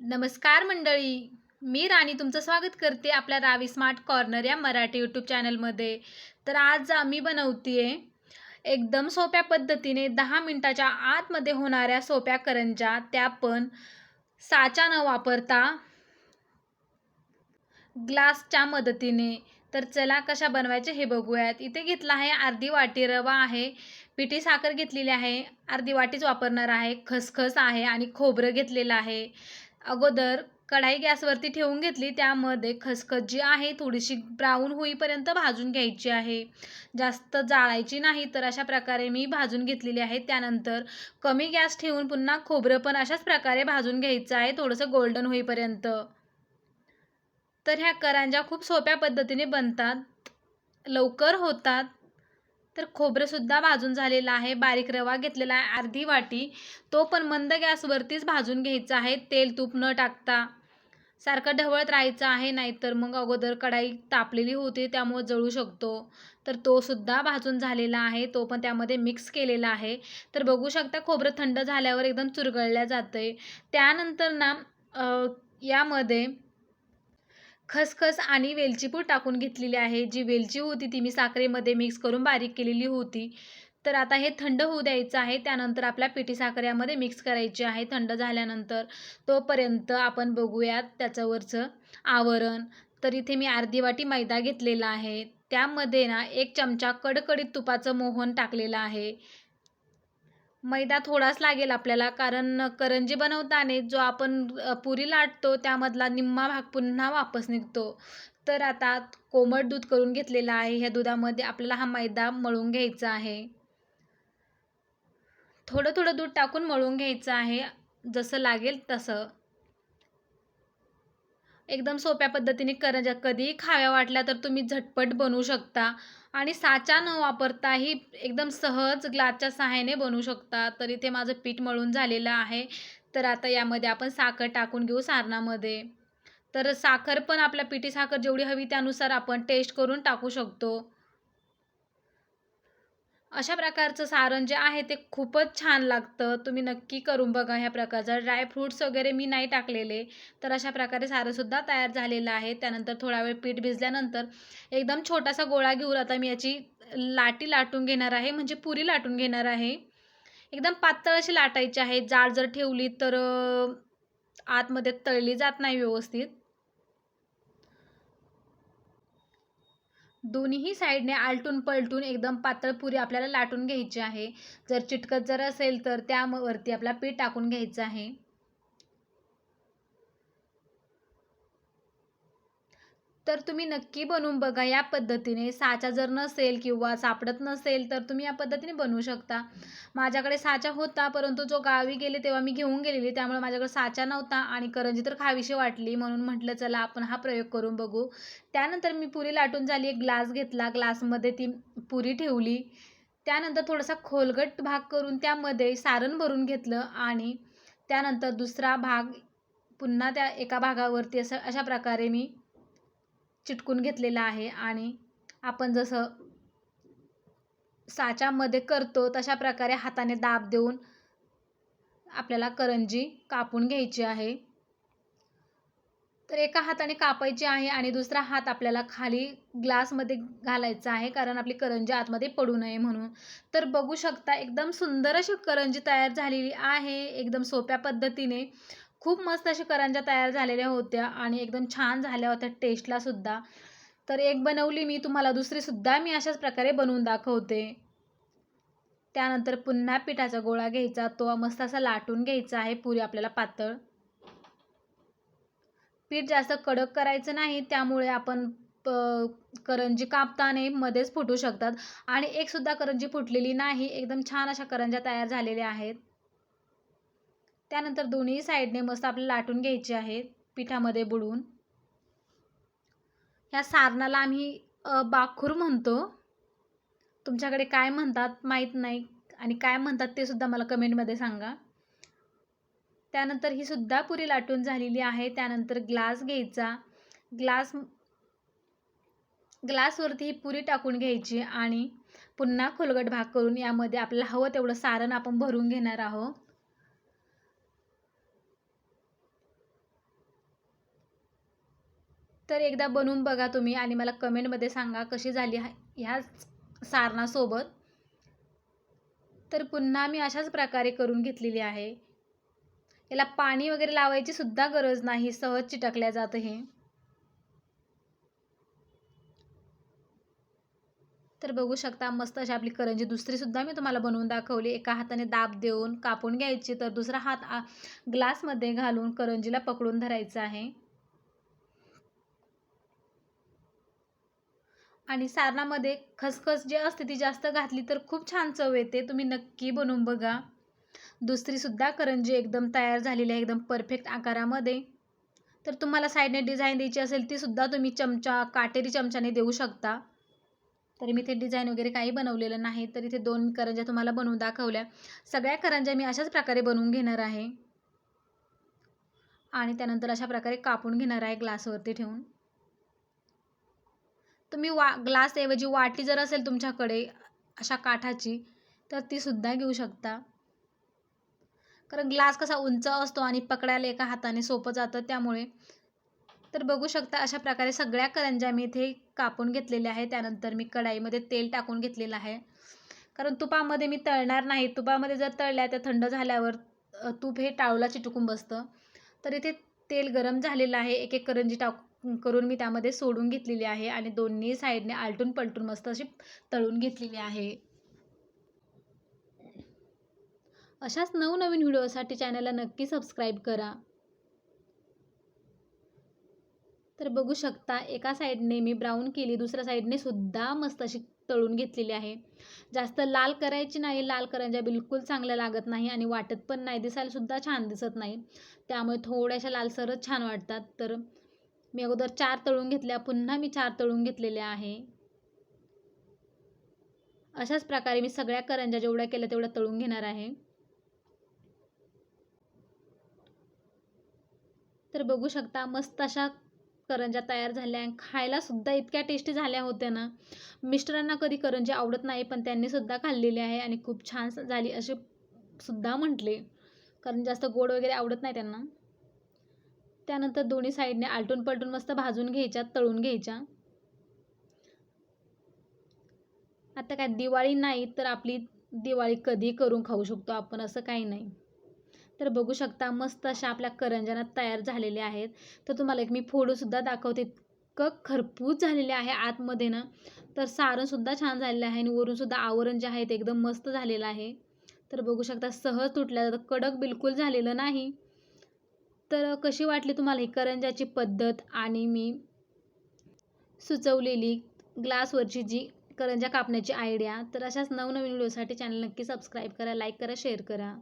नमस्कार मंडळी. मी राणी तुमचं स्वागत करते आपल्या रावी स्मार्ट कॉर्नर या मराठी यूट्यूब चॅनलमध्ये तर आज आम्ही बनवते एकदम सोप्या पद्धतीने दहा मिनटाच्या आतमध्ये होणाऱ्या सोप्या करंजा त्या पण साचा न वापरता ग्लासच्या मदतीने. तर चला कशा बनवायचे हे बघूयात. इथे घेतला आहे अर्धी वाटी रवा आहे. पिठी साखर घेतलेली आहे. अर्धी वाटीच वापरणार आहे. खसखस आहे आणि खोबरं घेतलेलं आहे. अगोदर कढाई गॅसवरती ठेवून घेतली त्यामध्ये खसखस जी आहे थोडीशी ब्राऊन होईपर्यंत भाजून घ्यायची आहे. जास्त जाळायची नाही तर अशा प्रकारे मी भाजून घेतलेली आहे. त्यानंतर कमी गॅस ठेवून पुन्हा खोबरं पण अशाच प्रकारे भाजून घ्यायचं आहे थोडंसं गोल्डन होईपर्यंत. तर ह्या करांज्या खूप सोप्या पद्धतीने बनतात लवकर होतात तर खोबरंसुद्धा भाजून झालेलं आहे. बारीक रवा घेतलेला आहे. अर्धी वाटी. तो पण मंद गॅसवरतीच भाजून घ्यायचा आहे. तेल तूप न टाकता. सारखं ढवळत राहायचं आहे. नाहीतर मग अगोदर कढाई तापलेली होती. त्यामुळे जळू शकतो. तर तो सुद्धा भाजून झालेला आहे. तो पण त्यामध्ये मिक्स केलेला आहे. तर बघू शकता खोबरं थंड झाल्यावर एकदम चुरगळल्या जातं आहे त्यानंतर ना यामध्ये खसखस आणि वेलचीपूड टाकून घेतलेली आहे. जी वेलची होती ती मी साखरेमध्ये मिक्स करून बारीक केलेली होती. तर आता हे थंड होऊ द्यायचं आहे. त्यानंतर आपल्या पिठी साखऱ्यामध्ये मिक्स करायची आहे. थंड झाल्यानंतर तोपर्यंत आपण बघूयात त्याच्यावरचं आवरण. तर इथे मी अर्धी वाटी मैदा घेतलेला आहे. त्यामध्ये ना एक चमचा कडकडीत तुपाचं मोहन टाकलेलं आहे. मैदा थोडाच लागेल आपल्याला कारण करंजी बनवताना जो आपण पुरी लाटतो त्यामधला निम्मा भाग पुन्हा वापस निघतो. तर आता कोमट दूध करून घेतलेलं आहे. ह्या दुधामध्ये आपल्याला हा मैदा मळून घ्यायचा आहे. थोडं थोडं दूध टाकून मळून घ्यायचं आहे. जसं लागेल तसं. एकदम सोप्या पद्धतीने करंजा कधीही खाव्या वाटल्या तर तुम्ही झटपट बनवू शकता. आणि साचा न वापरताही एकदम सहज ग्लासच्या सहाय्याने बनवू शकता तर इथे माझं पीठ मळून झालेलं आहे. तर आता यामध्ये आपण साखर टाकून घेऊ सारणामध्ये. तर साखर पण आपल्या पिठी साखर जेवढी हवी त्यानुसार आपण टेस्ट करून टाकू शकतो. अशा प्रकारचं सारण जे आहे ते खूपच छान लागतं. तुम्ही नक्की करून बघा ह्या प्रकारचं. ड्रायफ्रूट्स वगैरे मी नाही टाकलेले. तर अशा प्रकारे सारंसुद्धा तयार झालेलं आहे. त्यानंतर थोडा वेळ पीठ भिजल्यानंतर एकदम छोटासा गोळा घेऊन आता मी याची लाटी लाटून घेणार आहे. म्हणजे पुरी लाटून घेणार आहे. एकदम पातळ अशी लाटायची आहे. जाड जर ठेवली तर आतमध्ये तळली जात नाही व्यवस्थित. दोन्हीही साईडने आलटून पलटून एकदम पातळ पुरी आपल्याला लाटून घ्यायची आहे. जर चिटकत जर असेल तर त्यावरती आपला पीठ टाकून घ्यायचं आहे. तर तुम्ही नक्की बनवून बघा. या पद्धतीने साचा जर नसेल किंवा सापडत नसेल तर तुम्ही या पद्धतीने बनवू शकता. माझ्याकडे साचा होता परंतु जो गावी गेले तेव्हा मी घेऊन गेलेली त्यामुळे माझ्याकडे साचा नव्हता आणि करंजी तर खावीशी वाटली. म्हणून म्हटलं चला आपण हा प्रयोग करून बघू. त्यानंतर मी पुरी लाटून झाली एक ग्लास घेतला. ग्लासमध्ये ती पुरी ठेवली. त्यानंतर थोडासा खोलगट भाग करून त्यामध्ये सारण भरून घेतलं आणि त्यानंतर दुसरा भाग पुन्हा त्या एका भागावरती असं अशा प्रकारे मी चिटकून घेतलेला आहे आणि आपण जसं साच्यामध्ये करतो तशा प्रकारे हाताने दाब देऊन आपल्याला करंजी कापून घ्यायची आहे. तर एका हाताने कापायची आहे आणि दुसरा हात आपल्याला खाली ग्लासमध्ये घालायचा आहे कारण आपली करंजी आतमध्ये पडू नये म्हणून. तर बघू शकता एकदम सुंदर अशी करंजी तयार झालेली आहे एकदम सोप्या पद्धतीने. खूप मस्त अशा करंजा तयार झालेल्या होत्या आणि एकदम छान झाल्या होत्या टेस्टला सुद्धा. तर एक बनवली मी तुम्हाला दुसरीसुद्धा मी अशाच प्रकारे बनवून दाखवते. त्यानंतर पुन्हा पिठाचा गोळा घ्यायचा तो मस्त असा लाटून घ्यायचा आहे पुरी आपल्याला पातळ. पीठ जास्त कडक करायचं नाही त्यामुळे आपण करंजी कापताना मध्येच फुटू शकतात. आणि एकसुद्धा करंजी फुटलेली नाही एकदम छान अशा करंजा तयार झालेल्या आहेत. त्यानंतर दोन्ही साईडने मस्त आपल्याला लाटून घ्यायचे आहेत पिठामध्ये बुडवून ह्या सारणाला आम्ही बाखूर म्हणतो. तुमच्याकडे काय म्हणतात माहीत नाही आणि काय म्हणतात ते सुद्धा मला कमेंटमध्ये सांगा. त्यानंतर ही सुद्धा पुरी लाटून झालेली आहे. त्यानंतर ग्लास घ्यायचा. ग्लास ग्लासवरती ही पुरी टाकून घ्यायची आणि पुन्हा खोलगट भाग करून यामध्ये आपल्याला हवं तेवढं सारण आपण भरून घेणार आहोत. तर एकदा बनवून बघा तुम्ही आणि मला कमेंटमध्ये सांगा कशी झाली हा- ह्या सारणासोबत. तर पुन्हा मी अशाच प्रकारे करून घेतलेली आहे. याला पाणी वगैरे लावायची सुद्धा गरज नाही सहज चिटकल्या जातं हे. तर बघू शकता मस्त अशी आपली करंजी दुसरीसुद्धा मी तुम्हाला बनवून दाखवली. एका हाताने दाब देऊन कापून घ्यायची तर दुसरा हात ग्लासमध्ये घालून करंजीला पकडून धरायचं आहे. आणि सारणामध्ये खसखस जे असते ती जास्त घातली तर खूप छान चव येते. तुम्ही नक्की बनवून बघा. दुसरीसुद्धा करंजी एकदम तयार झालेली आहे एकदम परफेक्ट आकारामध्ये. तर तुम्हाला साईडने डिझाईन द्यायची असेल तीसुद्धा तुम्ही चमचा काटेरी चमच्याने देऊ शकता. तर मी ते डिझाईन वगैरे काही बनवलेलं नाही तर इथे दोन करंज्या तुम्हाला बनवून दाखवल्या. सगळ्या करंज्या मी अशाच प्रकारे बनवून घेणार आहे. आणि त्यानंतर अशा प्रकारे कापून घेणार आहे ग्लासवरती ठेवून. तुम्ही वा ग्लासऐवजी वाटी जर असेल तुमच्याकडे अशा काठाची तर ती सुद्धा घेऊ शकता. कारण ग्लास कसा उंच असतो आणि पकडायला एका हाताने सोपं जातं त्यामुळे. तर बघू शकता अशा प्रकारे सगळ्या करंज्या मी इथे कापून घेतलेल्या आहे त्यानंतर मी कढाईमध्ये तेल टाकून घेतलेलं आहे. कारण तुपामध्ये मी तळणार नाही. तुपामध्ये जर तळल्या त्या थंड झाल्यावर तूप हे टाळूला चिटकून बसतं. तर इथे तेल गरम झालेलं आहे. एक एक करंजी टाक करून मी त्यामध्ये सोडून घेतलेली आहे आणि दोन्ही साईडने आलटून पलटून मस्त अशी तळून घेतलेली आहे. अशाच नवनवीन व्हिडिओसाठी चॅनलला नक्की सबस्क्राईब करा. तर बघू शकता एका साईडने मी ब्राऊन केली दुसऱ्या साईडने सुद्धा मस्त अशी तळून घेतलेली आहे. जास्त लाल करायची नाही लाल करंज्या बिलकुल चांगल्या लागत नाही आणि वाटत पण नाही दिसायला सुद्धा छान दिसत नाही. त्यामुळे थोड्याशा लालसरच छान वाटतात. तर मी अगोदर चार तळून घेतल्या पुन्हा मी चार तळून घेतलेल्या आहे. अशाच प्रकारे मी सगळ्या करंजा जेवढ्या केल्या तेवढ्या तळून घेणार आहे. तर बघू शकता मस्त अशा करंज्या तयार झाल्या खायला सुद्धा इतक्या टेस्टी झाल्या होत्या ना. मिस्टरांना कधी करंजी आवडत नाही पण त्यांनी सुद्धा खाल्लेली आहे आणि खूप छान झाली असे सुद्धा म्हटले. कारण जास्त गोड वगैरे आवडत नाही त्यांना. त्यानंतर दोन्ही साईडने आलटून पलटून मस्त भाजून घ्यायच्या तळून घ्यायच्या. आता काय दिवाळी नाही तर आपली दिवाळी कधी करून खाऊ शकतो आपण असं काही नाही. तर बघू शकता मस्त अशा आपल्या करंजना तयार झालेल्या आहेत. तर तुम्हाला एक मी फोडूसुद्धा दाखवते इतकं खरपूस झालेले आहे आतमध्ये ना. तर सारणसुद्धा छान झालेलं आहे आणि वरूनसुद्धा आवरण जे आहे ते एकदम मस्त झालेलं आहे. तर बघू शकता सहज तुटल्या जातं कडक बिलकुल झालेलं नाही. तर कशी वाटली तुम्हाला ही करंजाची पद्धत आणि मी सुचवलेली ग्लासवरची जी करंजा कापण्याची आयडिया तर अशाच नवनवीन व्हिडिओसाठी चॅनल नक्की सबस्क्राईब करा लाईक करा शेअर करा.